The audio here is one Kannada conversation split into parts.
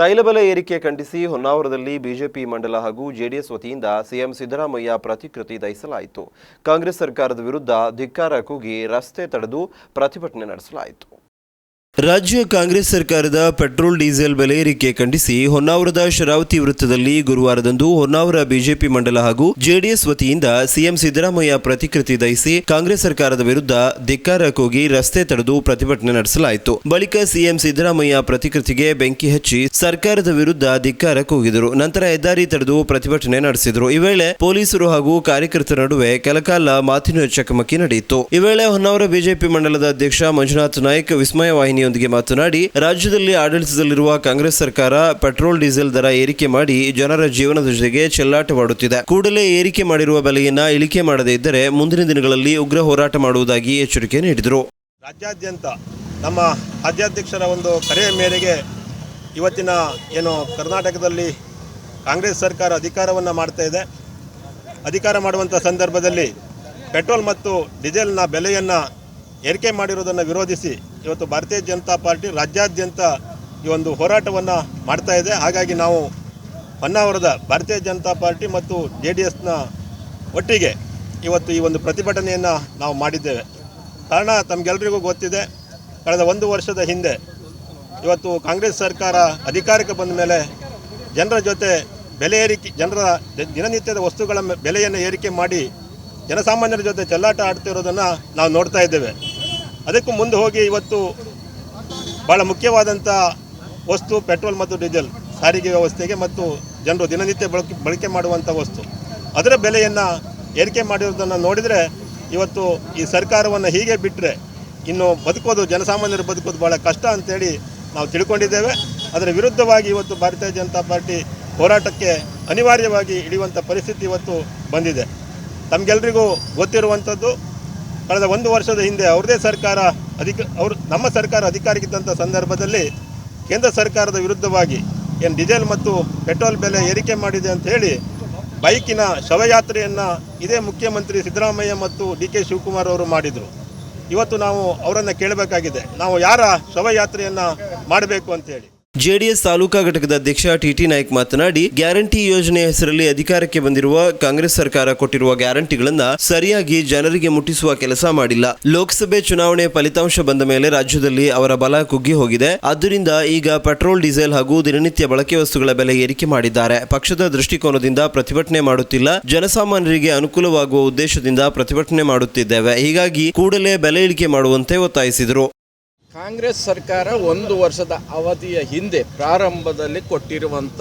ತೈಲ ಬೆಲೆ ಏರಿಕೆ ಖಂಡಿಸಿ ಹೊನ್ನಾವರದಲ್ಲಿ ಬಿಜೆಪಿ ಮಂಡಲ ಹಾಗೂ ಜೆಡಿಎಸ್ ವತಿಯಿಂದ ಸಿಎಂ ಸಿದ್ದರಾಮಯ್ಯ ಪ್ರತಿಕೃತಿ ದಹಿಸಲಾಯಿತು. ಕಾಂಗ್ರೆಸ್ ಸರ್ಕಾರದ ವಿರುದ್ಧ ಧಿಕ್ಕಾರ ಕೂಗಿ ರಸ್ತೆ ತಡೆದು ಪ್ರತಿಭಟನೆ ನಡೆಸಲಾಯಿತು. ರಾಜ್ಯ ಕಾಂಗ್ರೆಸ್ ಸರ್ಕಾರದ ಪೆಟ್ರೋಲ್, ಡೀಸೆಲ್ ಬೆಲೆ ಏರಿಕೆ ಖಂಡಿಸಿ ಹೊನ್ನಾವರದ ಶರಾವತಿ ವೃತ್ತದಲ್ಲಿ ಗುರುವಾರದಂದು ಹೊನ್ನಾವರ ಬಿಜೆಪಿ ಮಂಡಲ ಹಾಗೂ ಜೆಡಿಎಸ್ ವತಿಯಿಂದ ಸಿಎಂ ಸಿದ್ದರಾಮಯ್ಯ ಪ್ರತಿಕೃತಿ ದಹಿಸಿ ಕಾಂಗ್ರೆಸ್ ಸರ್ಕಾರದ ವಿರುದ್ಧ ಧಿಕ್ಕಾರ ಕೂಗಿ ರಸ್ತೆ ತಡೆದು ಪ್ರತಿಭಟನೆ ನಡೆಸಲಾಯಿತು. ಬಳಿಕ ಸಿಎಂ ಸಿದ್ದರಾಮಯ್ಯ ಪ್ರತಿಕೃತಿಗೆ ಬೆಂಕಿ ಹಚ್ಚಿ ಸರ್ಕಾರದ ವಿರುದ್ಧ ಧಿಕ್ಕಾರ ಕೂಗಿದರು. ನಂತರ ಹೆದ್ದಾರಿ ತಡೆದು ಪ್ರತಿಭಟನೆ ನಡೆಸಿದರು. ಈ ವೇಳೆ ಪೊಲೀಸರು ಹಾಗೂ ಕಾರ್ಯಕರ್ತರ ನಡುವೆ ಕೆಲಕಾಲ ಮಾತಿನ ಚಕಮಕಿ ನಡೆಯಿತು. ಈ ವೇಳೆ ಹೊನ್ನಾವರ ಬಿಜೆಪಿ ಮಂಡಲದ ಅಧ್ಯಕ್ಷ ಮಂಜುನಾಥ್ ನಾಯಕ್ ವಿಸ್ಮಯ ವಾಹಿನಿಯೊಂದಿಗೆ ಮಾತನಾಡಿ, ರಾಜ್ಯದಲ್ಲಿ ಆಡಳಿತದಲ್ಲಿರುವ ಕಾಂಗ್ರೆಸ್ ಸರ್ಕಾರ ಪೆಟ್ರೋಲ್, ಡೀಸೆಲ್ ದರ ಏರಿಕೆ ಮಾಡಿ ಜನರ ಜೀವನದ ಜೊತೆಗೆ ಚೆಲ್ಲಾಟವಾಡುತ್ತಿದೆ. ಕೂಡಲೇ ಏರಿಕೆ ಮಾಡಿರುವ ಬೆಲೆಯನ್ನ ಇಳಿಕೆ ಮಾಡದೇ ಇದ್ದರೆ ಮುಂದಿನ ದಿನಗಳಲ್ಲಿ ಉಗ್ರ ಹೋರಾಟ ಮಾಡುವುದಾಗಿ ಎಚ್ಚರಿಕೆ ನೀಡಿದರು. ರಾಜ್ಯಾದ್ಯಂತ ನಮ್ಮ ರಾಜ್ಯಾಧ್ಯಕ್ಷರ ಒಂದು ಕರೆಯ ಮೇರೆಗೆ ಇವತ್ತಿನ ಏನು ಕರ್ನಾಟಕದಲ್ಲಿ ಕಾಂಗ್ರೆಸ್ ಸರ್ಕಾರ ಅಧಿಕಾರವನ್ನು ಮಾಡ್ತಾ ಇದೆ. ಅಧಿಕಾರ ಮಾಡುವಂಥ ಸಂದರ್ಭದಲ್ಲಿ ಪೆಟ್ರೋಲ್ ಮತ್ತು ಡೀಸೆಲ್ನ ಬೆಲೆಯನ್ನು ಏರಿಕೆ ಮಾಡಿರೋದನ್ನು ವಿರೋಧಿಸಿ ಇವತ್ತು ಭಾರತೀಯ ಜನತಾ ಪಾರ್ಟಿ ರಾಜ್ಯಾದ್ಯಂತ ಈ ಒಂದು ಹೋರಾಟವನ್ನು ಮಾಡ್ತಾ ಇದೆ. ಹಾಗಾಗಿ ನಾವು ಹೊನ್ನಾವರದ ಭಾರತೀಯ ಜನತಾ ಪಾರ್ಟಿ ಮತ್ತು ಜೆ ಡಿ ಎಸ್ನ ಒಟ್ಟಿಗೆ ಇವತ್ತು ಈ ಒಂದು ಪ್ರತಿಭಟನೆಯನ್ನು ನಾವು ಮಾಡಿದ್ದೇವೆ. ಕಾರಣ ತಮಗೆಲ್ಲರಿಗೂ ಗೊತ್ತಿದೆ, ಕಳೆದ ಒಂದು ವರ್ಷದ ಹಿಂದೆ ಇವತ್ತು ಕಾಂಗ್ರೆಸ್ ಸರ್ಕಾರ ಅಧಿಕಾರಕ್ಕೆ ಬಂದ ಮೇಲೆ ಜನರ ಜೊತೆ ಬೆಲೆ ಏರಿಕೆ, ಜನರ ದಿನನಿತ್ಯದ ವಸ್ತುಗಳ ಬೆಲೆಯನ್ನು ಏರಿಕೆ ಮಾಡಿ ಜನಸಾಮಾನ್ಯರ ಜೊತೆ ಚೆಲ್ಲಾಟ ಆಡ್ತಿರೋದನ್ನು ನಾವು ನೋಡ್ತಾ ಇದ್ದೇವೆ. ಅದಕ್ಕೂ ಮುಂದೆ ಹೋಗಿ ಇವತ್ತು ಭಾಳ ಮುಖ್ಯವಾದಂಥ ವಸ್ತು ಪೆಟ್ರೋಲ್ ಮತ್ತು ಡೀಸೆಲ್ ಸಾರಿಗೆ ವ್ಯವಸ್ಥೆಗೆ ಮತ್ತು ಜನರು ದಿನನಿತ್ಯ ಬಳಕೆ ಬಳಕೆ ಮಾಡುವಂಥ ವಸ್ತು. ಅದರ ಬೆಲೆಯನ್ನು ಏರಿಕೆ ಮಾಡಿರೋದನ್ನು ನೋಡಿದರೆ ಇವತ್ತು ಈ ಸರ್ಕಾರವನ್ನು ಹೀಗೆ ಬಿಟ್ಟರೆ ಇನ್ನು ಬದುಕೋದು, ಜನಸಾಮಾನ್ಯರು ಬದುಕೋದು ಭಾಳ ಕಷ್ಟ ಅಂತೇಳಿ ನಾವು ತಿಳ್ಕೊಂಡಿದ್ದೇವೆ. ಅದರ ವಿರುದ್ಧವಾಗಿ ಇವತ್ತು ಭಾರತೀಯ ಜನತಾ ಪಾರ್ಟಿ ಹೋರಾಟಕ್ಕೆ ಅನಿವಾರ್ಯವಾಗಿ ಇಳಿಯುವಂಥ ಪರಿಸ್ಥಿತಿ ಇವತ್ತು ಬಂದಿದೆ. ತಮಗೆಲ್ರಿಗೂ ಗೊತ್ತಿರುವಂಥದ್ದು ಕಳೆದ ಒಂದು ವರ್ಷದ ಹಿಂದೆ ಅವ್ರದೇ ಸರ್ಕಾರ ಅಧಿಕ, ಅವರು, ನಮ್ಮ ಸರ್ಕಾರ ಅಧಿಕಾರಕ್ಕಿದ್ದಂಥ ಸಂದರ್ಭದಲ್ಲಿ ಕೇಂದ್ರ ಸರ್ಕಾರದ ವಿರುದ್ಧವಾಗಿ ಏನು ಡೀಸೆಲ್ ಮತ್ತು ಪೆಟ್ರೋಲ್ ಬೆಲೆ ಏರಿಕೆ ಮಾಡಿದೆ ಅಂತ ಹೇಳಿ ಬೈಕಿನ ಶವಯಾತ್ರೆಯನ್ನು ಇದೇ ಮುಖ್ಯಮಂತ್ರಿ ಸಿದ್ದರಾಮಯ್ಯ ಮತ್ತು ಡಿ ಕೆ ಶಿವಕುಮಾರ್ ಅವರು ಮಾಡಿದರು. ಇವತ್ತು ನಾವು ಅವರನ್ನು ಕೇಳಬೇಕಾಗಿದೆ. ನಾವು ಯಾರ ಶವಯಾತ್ರೆಯನ್ನು ಮಾಡಬೇಕು ಅಂತೇಳಿ ಜೆಡಿಎಸ್ ತಾಲೂಕಾ ಘಟಕದ ಅಧ್ಯಕ್ಷ ಟಿಟಿ ನಾಯ್ಕ ಮಾತನಾಡಿ, ಗ್ಯಾರಂಟಿ ಯೋಜನೆ ಹೆಸರಲ್ಲಿ ಅಧಿಕಾರಕ್ಕೆ ಬಂದಿರುವ ಕಾಂಗ್ರೆಸ್ ಸರ್ಕಾರ ಕೊಟ್ಟಿರುವ ಗ್ಯಾರಂಟಿಗಳನ್ನ ಸರಿಯಾಗಿ ಜನರಿಗೆ ಮುಟ್ಟಿಸುವ ಕೆಲಸ ಮಾಡಿಲ್ಲ. ಲೋಕಸಭೆ ಚುನಾವಣೆ ಫಲಿತಾಂಶ ಬಂದ ಮೇಲೆ ರಾಜ್ಯದಲ್ಲಿ ಅವರ ಬಲ ಕುಗ್ಗಿ ಹೋಗಿದೆ. ಆದ್ದರಿಂದ ಈಗ ಪೆಟ್ರೋಲ್, ಡೀಸೆಲ್ ಹಾಗೂ ದಿನನಿತ್ಯ ಬಳಕೆ ವಸ್ತುಗಳ ಬೆಲೆ ಏರಿಕೆ ಮಾಡಿದ್ದಾರೆ. ಪಕ್ಷದ ದೃಷ್ಟಿಕೋನದಿಂದ ಪ್ರತಿಭಟನೆ ಮಾಡುತ್ತಿಲ್ಲ. ಜನಸಾಮಾನ್ಯರಿಗೆ ಅನುಕೂಲವಾಗುವ ಉದ್ದೇಶದಿಂದ ಪ್ರತಿಭಟನೆ ಮಾಡುತ್ತಿದ್ದೇವೆ. ಹೀಗಾಗಿ ಕೂಡಲೇ ಬೆಲೆ ಇಳಿಕೆ ಮಾಡುವಂತೆ ಒತ್ತಾಯಿಸಿದರು. ಕಾಂಗ್ರೆಸ್ ಸರ್ಕಾರ ಒಂದು ವರ್ಷದ ಅವಧಿಯ ಹಿಂದೆ ಪ್ರಾರಂಭದಲ್ಲಿ ಕೊಟ್ಟಿರುವಂಥ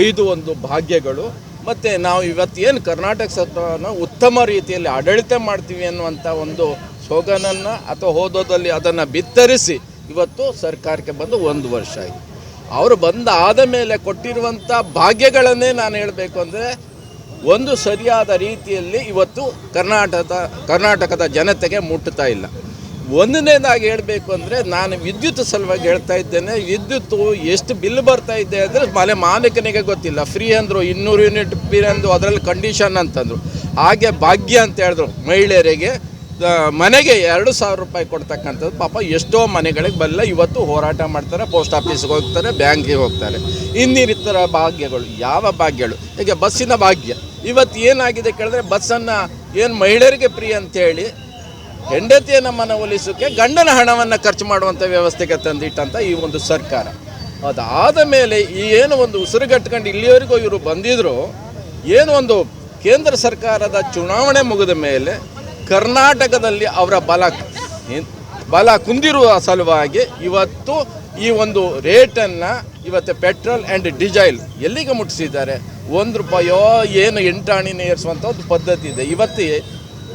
ಐದು ಒಂದು ಭಾಗ್ಯಗಳು. ಮತ್ತು ನಾವು ಇವತ್ತೇನು ಕರ್ನಾಟಕ ಸರ್ಕಾರನ ಉತ್ತಮ ರೀತಿಯಲ್ಲಿ ಆಡಳಿತ ಮಾಡ್ತೀವಿ ಅನ್ನುವಂಥ ಒಂದು ಸೊಗನನ್ನು ಅಥವಾ ಹೋದೋದಲ್ಲಿ ಅದನ್ನು ಬಿತ್ತರಿಸಿ ಇವತ್ತು ಸರ್ಕಾರಕ್ಕೆ ಬಂದು ಒಂದು ವರ್ಷ ಆಯಿತು. ಅವರು ಬಂದ ಆದ ಮೇಲೆ ಕೊಟ್ಟಿರುವಂಥ ಭಾಗ್ಯಗಳನ್ನೇ ನಾನು ಹೇಳಬೇಕು ಅಂದರೆ ಒಂದು ಸರಿಯಾದ ರೀತಿಯಲ್ಲಿ ಇವತ್ತು ಕರ್ನಾಟಕದ ಕರ್ನಾಟಕದ ಜನತೆಗೆ ಮುಟ್ಟುತ್ತಾ ಇಲ್ಲ. ಒಂದನೇದಾಗಿ ಹೇಳಬೇಕು ಅಂದರೆ ನಾನು ವಿದ್ಯುತ್ ಸಲುವಾಗಿ ಹೇಳ್ತಾ ಇದ್ದೇನೆ, ವಿದ್ಯುತ್ತು ಎಷ್ಟು ಬಿಲ್ ಬರ್ತಾ ಇದೆ ಅಂದರೆ ಮನೆ ಮಾಲೀಕನಿಗೆ ಗೊತ್ತಿಲ್ಲ. ಫ್ರೀ ಅಂದರು, ಇನ್ನೂರು ಯೂನಿಟ್ ಫ್ರೀ ಅಂದರು, ಅದರಲ್ಲಿ ಕಂಡೀಷನ್ ಅಂತಂದರು. ಹಾಗೆ ಭಾಗ್ಯ ಅಂತ ಹೇಳಿದ್ರು ಮಹಿಳೆಯರಿಗೆ ಮನೆಗೆ ಎರಡು ಸಾವಿರ ರೂಪಾಯಿ ಕೊಡ್ತಕ್ಕಂಥದ್ದು. ಪಾಪ ಎಷ್ಟೋ ಮನೆಗಳಿಗೆ ಬಲ್ಲ ಇವತ್ತು ಹೋರಾಟ ಮಾಡ್ತಾರೆ, ಪೋಸ್ಟ್ ಆಫೀಸ್ಗೆ ಹೋಗ್ತಾರೆ, ಬ್ಯಾಂಕಿಗೆ ಹೋಗ್ತಾರೆ. ಇನ್ನಿತರ ಭಾಗ್ಯಗಳು, ಯಾವ ಭಾಗ್ಯಗಳು? ಈಗ ಬಸ್ಸಿನ ಭಾಗ್ಯ. ಇವತ್ತು ಏನಾಗಿದೆ ಕೇಳಿದ್ರೆ ಬಸ್ಸನ್ನು ಏನು ಮಹಿಳೆಯರಿಗೆ ಫ್ರೀ ಅಂತೇಳಿ ಹೆಂಡತಿಯನ್ನು ಒಲಿಸೋಕೆ ಗಂಡನ ಹಣವನ್ನು ಖರ್ಚು ಮಾಡುವಂಥ ವ್ಯವಸ್ಥೆಗೆ ತಂದಿಟ್ಟಂಥ ಈ ಒಂದು ಸರ್ಕಾರ. ಅದಾದ ಮೇಲೆ ಈ ಏನು ಒಂದು ಉಸಿರುಗಟ್ಕೊಂಡು ಇಲ್ಲಿಯವರೆಗೂ ಇವರು ಬಂದಿದ್ರು, ಏನು ಒಂದು ಕೇಂದ್ರ ಸರ್ಕಾರದ ಚುನಾವಣೆ ಮುಗಿದ ಮೇಲೆ ಕರ್ನಾಟಕದಲ್ಲಿ ಅವರ ಬಲ ಬಲ ಕುಂದಿರುವ ಸಲುವಾಗಿ ಇವತ್ತು ಈ ಒಂದು ರೇಟನ್ನು ಇವತ್ತು ಪೆಟ್ರೋಲ್ ಆ್ಯಂಡ್ ಡೀಸೆಲ್ ಎಲ್ಲಿಗೆ ಮುಟ್ಟಿಸಿದ್ದಾರೆ? ಒಂದು ರೂಪಾಯೋ, ಏನು ಎಂಟಾಣಿನ ಏರಿಸುವಂಥ ಒಂದು ಪದ್ಧತಿ ಇದೆ. ಇವತ್ತು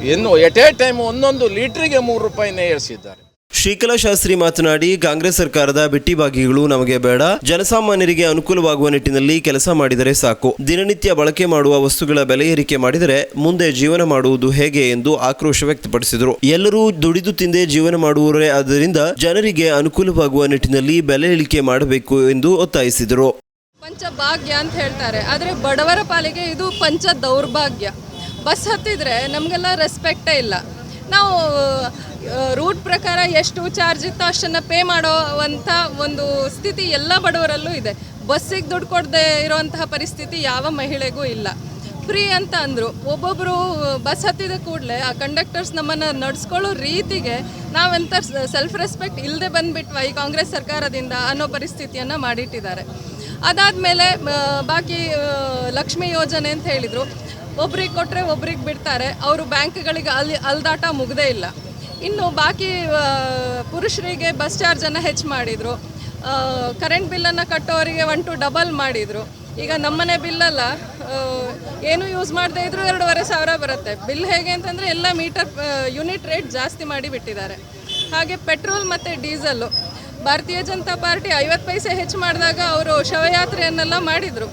ಏನು ಎಟ್ ಎ ಟೈಮ್ ಒಂದೊಂದು ಲೀಟ್ರಿಗೆ ಮೂರು ರೂಪಾಯಿನೇ ಏರಿಸಿದ್ದಾರೆ. ಶ್ರೀಕಲಾ ಶಾಸ್ತ್ರಿ ಮಾತನಾಡಿ ಕಾಂಗ್ರೆಸ್ ಸರ್ಕಾರದ ಬಿಟ್ಟಿಭಾಗಿಗಳು ನಮಗೆ ಬೇಡ. ಜನಸಾಮಾನ್ಯರಿಗೆ ಅನುಕೂಲವಾಗುವ ನಿಟ್ಟಿನಲ್ಲಿ ಕೆಲಸ ಮಾಡಿದರೆ ಸಾಕು. ದಿನನಿತ್ಯ ಬಳಕೆ ಮಾಡುವ ವಸ್ತುಗಳ ಬೆಲೆ ಏರಿಕೆ ಮಾಡಿದರೆ ಮುಂದೆ ಜೀವನ ಮಾಡುವುದು ಹೇಗೆ ಎಂದು ಆಕ್ರೋಶ ವ್ಯಕ್ತಪಡಿಸಿದರು. ಎಲ್ಲರೂ ದುಡಿದು ತಿಂದೇ ಜೀವನ ಮಾಡುವರೇ ಆದ್ದರಿಂದ ಜನರಿಗೆ ಅನುಕೂಲವಾಗುವ ನಿಟ್ಟಿನಲ್ಲಿ ಬೆಲೆ ಇಳಿಕೆ ಮಾಡಬೇಕು ಎಂದು ಒತ್ತಾಯಿಸಿದರು. ಪಂಚ ಭಾಗ್ಯ ಅಂತ ಹೇಳ್ತಾರೆ. ಆದರೆ ಬಡವರ ಪಾಲಿಗೆ ಇದು ಪಂಚ ದೌರ್ಭಾಗ್ಯ. ಬಸ್ ಹತ್ತಿದ್ರೆ ನಮಗೆಲ್ಲ ರೆಸ್ಪೆಕ್ಟೇ ಇಲ್ಲ. ನಾವು ರೂಟ್ ಪ್ರಕಾರ ಎಷ್ಟು ಚಾರ್ಜ್ ಇತ್ತೋ ಅಷ್ಟನ್ನು ಪೇ ಮಾಡೋವಂಥ ಒಂದು ಸ್ಥಿತಿ ಎಲ್ಲ ಬಡವರಲ್ಲೂ ಇದೆ. ಬಸ್ಸಿಗೆ ದುಡ್ಡು ಕೊಡದೆ ಇರೋವಂತಹ ಪರಿಸ್ಥಿತಿ ಯಾವ ಮಹಿಳೆಗೂ ಇಲ್ಲ. ಫ್ರೀ ಅಂತ ಅಂದರು. ಒಬ್ಬೊಬ್ಬರು ಬಸ್ ಹತ್ತಿದ ಕೂಡಲೇ ಆ ಕಂಡಕ್ಟರ್ಸ್ ನಮ್ಮನ್ನು ನಡೆಸ್ಕೊಳ್ಳೋ ರೀತಿಗೆ ನಾವೆಂಥ ಸೆಲ್ಫ್ ರೆಸ್ಪೆಕ್ಟ್ ಇಲ್ಲದೆ ಬಂದುಬಿಟ್ವ ಈ ಕಾಂಗ್ರೆಸ್ ಸರ್ಕಾರದಿಂದ ಅನ್ನೋ ಪರಿಸ್ಥಿತಿಯನ್ನು ಮಾಡಿಟ್ಟಿದ್ದಾರೆ. ಅದಾದಮೇಲೆ ಬಾಕಿ ಆ, ಲಕ್ಷ್ಮಿ ಯೋಜನೆ ಅಂತ ಹೇಳಿದರು. ಒಬ್ರಿಗೆ ಕೊಟ್ಟರೆ ಒಬ್ರಿಗೆ ಬಿಡ್ತಾರೆ, ಅವರು ಬ್ಯಾಂಕ್ಗಳಿಗೆ ಅಲ್ಲಿ ಅಲ್ದಾಟ ಮುಗದೇ ಇಲ್ಲ. ಇನ್ನು ಬಾಕಿ ಪುರುಷರಿಗೆ ಬಸ್ ಚಾರ್ಜನ್ನು ಹೆಚ್ಚು ಮಾಡಿದರು. ಕರೆಂಟ್ ಬಿಲ್ಲನ್ನು ಕಟ್ಟೋರಿಗೆ ಒನ್ ಟು ಡಬಲ್ ಮಾಡಿದರು. ಈಗ ನಮ್ಮನೆ ಬಿಲ್ಲಲ್ಲ ಏನು ಯೂಸ್ ಮಾಡದೇ ಇದ್ರೂ ಎರಡೂವರೆ ಸಾವಿರ ಬರುತ್ತೆ. ಬಿಲ್ ಹೇಗೆ ಅಂತಂದರೆ ಎಲ್ಲ ಮೀಟರ್ ಯೂನಿಟ್ ರೇಟ್ ಜಾಸ್ತಿ ಮಾಡಿ ಬಿಟ್ಟಿದ್ದಾರೆ. ಹಾಗೆ ಪೆಟ್ರೋಲ್ ಮತ್ತು ಡೀಸೆಲ್ಲು ಭಾರತೀಯ ಜನತಾ ಪಾರ್ಟಿ ಐವತ್ತು ಪೈಸೆ ಹೆಚ್ಚು ಮಾಡಿದಾಗ ಅವರು ಶವಯಾತ್ರೆಯನ್ನೆಲ್ಲ ಮಾಡಿದರು.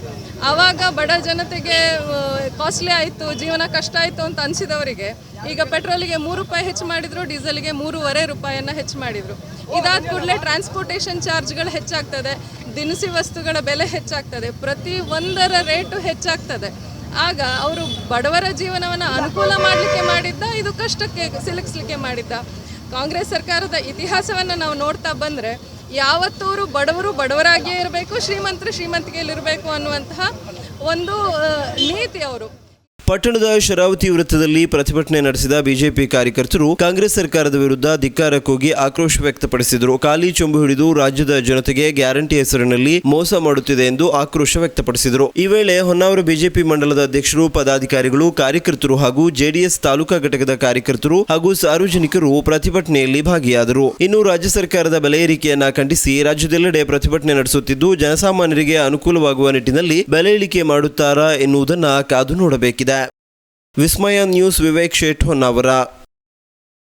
ಆವಾಗ ಬಡ ಜನತೆಗೆ ಕಾಸ್ಟ್ಲಿ ಆಯಿತು, ಜೀವನ ಕಷ್ಟ ಆಯಿತು ಅಂತ ಅನಿಸಿದವರಿಗೆ, ಈಗ ಪೆಟ್ರೋಲಿಗೆ ಮೂರು ರೂಪಾಯಿ ಹೆಚ್ಚು ಮಾಡಿದ್ರು, ಡೀಸೆಲ್ಗೆ ಮೂರುವರೆ ರೂಪಾಯಿಯನ್ನು ಹೆಚ್ಚು ಮಾಡಿದರು. ಇದಾದ ಕೂಡಲೇ ಟ್ರಾನ್ಸ್ಪೋರ್ಟೇಷನ್ ಚಾರ್ಜ್ಗಳು ಹೆಚ್ಚಾಗ್ತದೆ, ದಿನಸಿ ವಸ್ತುಗಳ ಬೆಲೆ ಹೆಚ್ಚಾಗ್ತದೆ, ಪ್ರತಿ ಒಂದರ ರೇಟು ಹೆಚ್ಚಾಗ್ತದೆ. ಆಗ ಅವರು ಬಡವರ ಜೀವನವನ್ನು ಅನುಕೂಲ ಮಾಡಲಿಕ್ಕೆ ಮಾಡಿದ್ದ, ಇದು ಕಷ್ಟಕ್ಕೆ ಸಿಲುಕಿಸ್ಲಿಕ್ಕೆ ಮಾಡಿದ್ದ. ಕಾಂಗ್ರೆಸ್ ಸರ್ಕಾರದ ಇತಿಹಾಸವನ್ನು ನಾವು ನೋಡ್ತಾ ಬಂದರೆ ಯಾವತ್ತೂರು ಬಡವರು ಬಡವರಾಗಿಯೇ ಇರಬೇಕು ಶ್ರೀಮಂತರು ಶ್ರೀಮಂತಿಕೆಯಲ್ಲಿರಬೇಕು ಅನ್ನುವಂತಹ ಒಂದು ನೀತಿ ಅವರು. ಪಟ್ಟಣದ ಶರಾವತಿ ವೃತ್ತದಲ್ಲಿ ಪ್ರತಿಭಟನೆ ನಡೆಸಿದ ಬಿಜೆಪಿ ಕಾರ್ಯಕರ್ತರು ಕಾಂಗ್ರೆಸ್ ಸರ್ಕಾರದ ವಿರುದ್ಧ ಧಿಕ್ಕಾರ ಕೂಗಿ ಆಕ್ರೋಶ ವ್ಯಕ್ತಪಡಿಸಿದರು. ಖಾಲಿ ಚೊಂಬು ಹಿಡಿದು ರಾಜ್ಯದ ಜನತೆಗೆ ಗ್ಯಾರಂಟಿ ಹೆಸರಿನಲ್ಲಿ ಮೋಸ ಮಾಡುತ್ತಿದೆ ಎಂದು ಆಕ್ರೋಶ ವ್ಯಕ್ತಪಡಿಸಿದರು. ಈ ವೇಳೆ ಹೊನ್ನಾವರ ಬಿಜೆಪಿ ಮಂಡಲದ ಅಧ್ಯಕ್ಷರು, ಪದಾಧಿಕಾರಿಗಳು, ಕಾರ್ಯಕರ್ತರು ಹಾಗೂ ಜೆಡಿಎಸ್ ತಾಲೂಕಾ ಘಟಕದ ಕಾರ್ಯಕರ್ತರು ಹಾಗೂ ಸಾರ್ವಜನಿಕರು ಪ್ರತಿಭಟನೆಯಲ್ಲಿ ಭಾಗಿಯಾದರು. ಇನ್ನು ರಾಜ್ಯ ಸರ್ಕಾರದ ಬೆಲೆ ಏರಿಕೆಯನ್ನ ಖಂಡಿಸಿ ರಾಜ್ಯದೆಲ್ಲೆಡೆ ಪ್ರತಿಭಟನೆ ನಡೆಸುತ್ತಿದ್ದು, ಜನಸಾಮಾನ್ಯರಿಗೆ ಅನುಕೂಲವಾಗುವ ನಿಟ್ಟಿನಲ್ಲಿ ಬೆಲೆ ಇಳಿಕೆ ಮಾಡುತ್ತಾರಾ ಎನ್ನುವುದನ್ನು ಕಾದು ನೋಡಬೇಕಿದೆ. ವಿಸ್ಮಯ ನ್ಯೂಸ್ ವಿವೇಕ್ ಶೇಠೋನ್ ಹೊನ್ನಾವರ